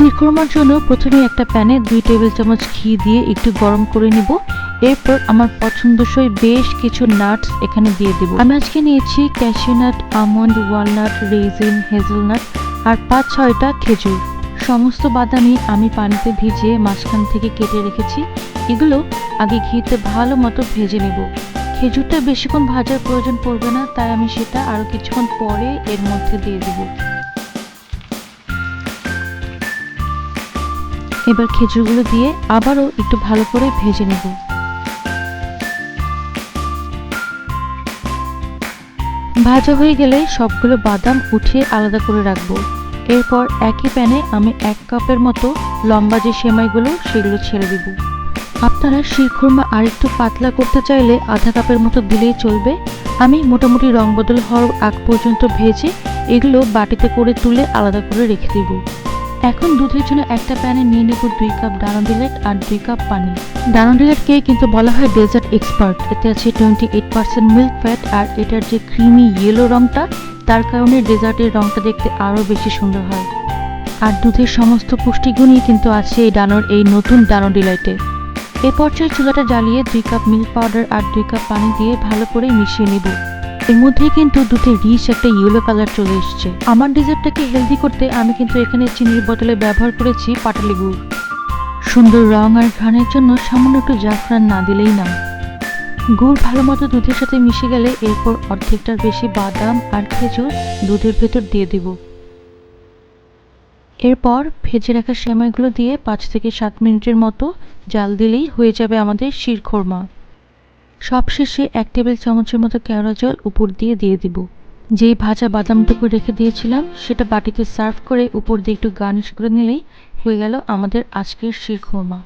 শিরখোরমার জন্য প্রথমে একটা প্যানে দুই টেবিল চামচ ঘি দিয়ে একটু গরম করে নিব। এরপর আমার পছন্দসই বেশ কিছু নাটস এখানে দিয়ে দেব। আমি আজকে নিয়েছি cashew nut almond walnut raisin hazelnut আর পাঁচ ছয়টা খেজুর। সমস্ত বাদামই আমি পানিতে ভিজিয়ে মাঝখান থেকে কেটে রেখেছি। এগুলো আগে ঘিতে ভালো মতো ভেজে নেব। খেজুরটা বেশিক্ষণ ভাজার প্রয়োজন পড়বে না, তাই আমি সেটা আরও কিছুক্ষণ পরে এর মধ্যে দিয়ে দেবো। এবার খেজুরগুলো দিয়ে আবারও একটু ভালো করে ভেজে নেব। ভাজা হয়ে গেলে সবগুলো বাদাম উঠিয়ে আলাদা করে রাখব। এরপর একই প্যানে আমি এক কাপের মতো লম্বা যে সেমাইগুলো সেগুলো ছেড়ে দেব। আপনারা শিরখুরমা আরেকটু পাতলা করতে চাইলে আধা কাপের মতো দিলেই চলবে। আমি মোটামুটি রং বদল হওয়ার আগ পর্যন্ত ভেজে এগুলো বাটিতে করে তুলে আলাদা করে রেখে দেবো। এখন দুধের জন্য একটা প্যানে নিয়ে নেব দুই কাপ ডানোডিলেট আর দুই কাপ পানি। ডানোডিলেটকে কিন্তু বলা হয় ডেজার্ট এক্সপার্ট। এতে আছে twenty eight percent milk fat আর এটার যে ক্রিমি ইয়েলো রঙটা তার কারণে ডেজার্টের রঙটা দেখতে আরও বেশি সুন্দর হয়। আর দুধের সমস্ত পুষ্টিগুণই কিন্তু আছে এই ডানোর, এই নতুন ডানো ডিলাইটে। এ পর্যায়ে চুলাটা জ্বালিয়ে দুই কাপ মিল্ক পাউডার আর দুই কাপ পানি দিয়ে ভালো করে মিশিয়ে নেব। এর মধ্যেই কিন্তু দুধের রিচ একটা ইয়েলো কালার চলে এসছে। আমার ডেজার্টটাকে হেলদি করতে আমি কিন্তু এখানে চিনির বোতলে ব্যবহার করেছি পাটালি গুড় সুন্দর রং আর ঘ্রাণের জন্য সামান্য একটু জাফরান না দিলেই না গুড় ভালো মতো দুধের সাথে মিশে গেলে এরপর অর্ধেকটার বেশি বাদাম আর খেজুর দুধের ভেতর দিয়ে দেব। এরপর ভেজে রাখা সেমাইগুলো দিয়ে পাঁচ থেকে সাত মিনিটের মতো জাল দিলেই হয়ে যাবে আমাদের শিরখোরমা। সবশেষে এক টেবিল চামচের মতো কেওড়া জল উপর দিয়ে দিয়ে দিব। যেই ভাজা বাদামটুকু রেখে দিয়েছিলাম, সেটা বাটিতে সার্ভ করে উপর দিয়ে একটু গার্নিশ করে নিলেই হয়ে গেল আমাদের আজকের শিরখোরমা।